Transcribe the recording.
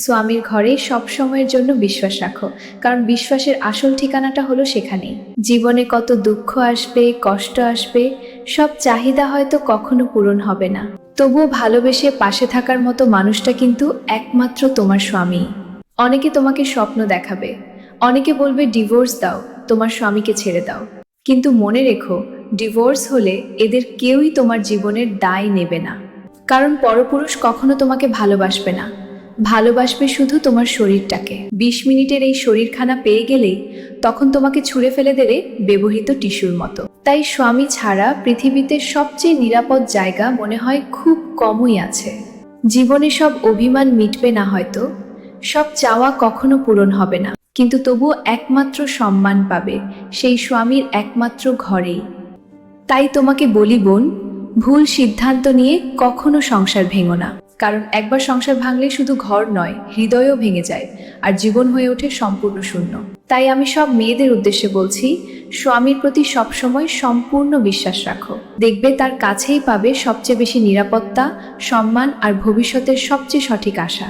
স্বামীর ঘরে সব সময়ের জন্য বিশ্বাস রাখো, কারণ বিশ্বাসের আসল ঠিকানাটা হলো সেখানেই। জীবনে কত দুঃখ আসবে, কষ্ট আসবে, সব চাহিদা হয়তো কখনো পূরণ হবে না। তবুও ভালোবেসে পাশে থাকার মতো মানুষটা কিন্তু একমাত্র তোমার স্বামী। অনেকে তোমাকে স্বপ্ন দেখাবে, অনেকে বলবে, ডিভোর্স দাও, তোমার স্বামীকে ছেড়ে দাও। কিন্তু মনে রেখো, ডিভোর্স হলে এদের কেউই তোমার জীবনের দায় নেবে না। কারণ পরপুরুষ কখনো তোমাকে ভালোবাসবে না। ভালোবাসবে শুধু তোমার শরীরটাকে। বিশ মিনিটের এই শরীরখানা পেয়ে গেলেই তখন তোমাকে ছুঁড়ে ফেলে দেবে ব্যবহৃত টিস্যুর মতো। তাই স্বামী ছাড়া পৃথিবীতে সবচেয়ে নিরাপদ জায়গা মনে হয় খুব কমই আছে। জীবনে সব অভিমান মিটবে না হয়তো, সব চাওয়া কখনো পূরণ হবে না। কিন্তু তবুও একমাত্র সম্মান পাবে সেই স্বামীর একমাত্র ঘরেই। তাই তোমাকে বলি বোন, ভুল সিদ্ধান্ত নিয়ে কখনো সংসার ভেঙো না। কারণ একবার সংসার ভাঙলে শুধু ঘর নয়, হৃদয়ও ভেঙে যায় আর জীবন হয়ে ওঠে সম্পূর্ণ শূন্য। তাই আমি সব মেয়েদের উদ্দেশ্যে বলছি, স্বামীর প্রতি সবসময় সম্পূর্ণ বিশ্বাস রাখো। দেখবে তার কাছেই পাবে সবচেয়ে বেশি নিরাপত্তা, সম্মান আর ভবিষ্যতের সবচেয়ে সঠিক আশা।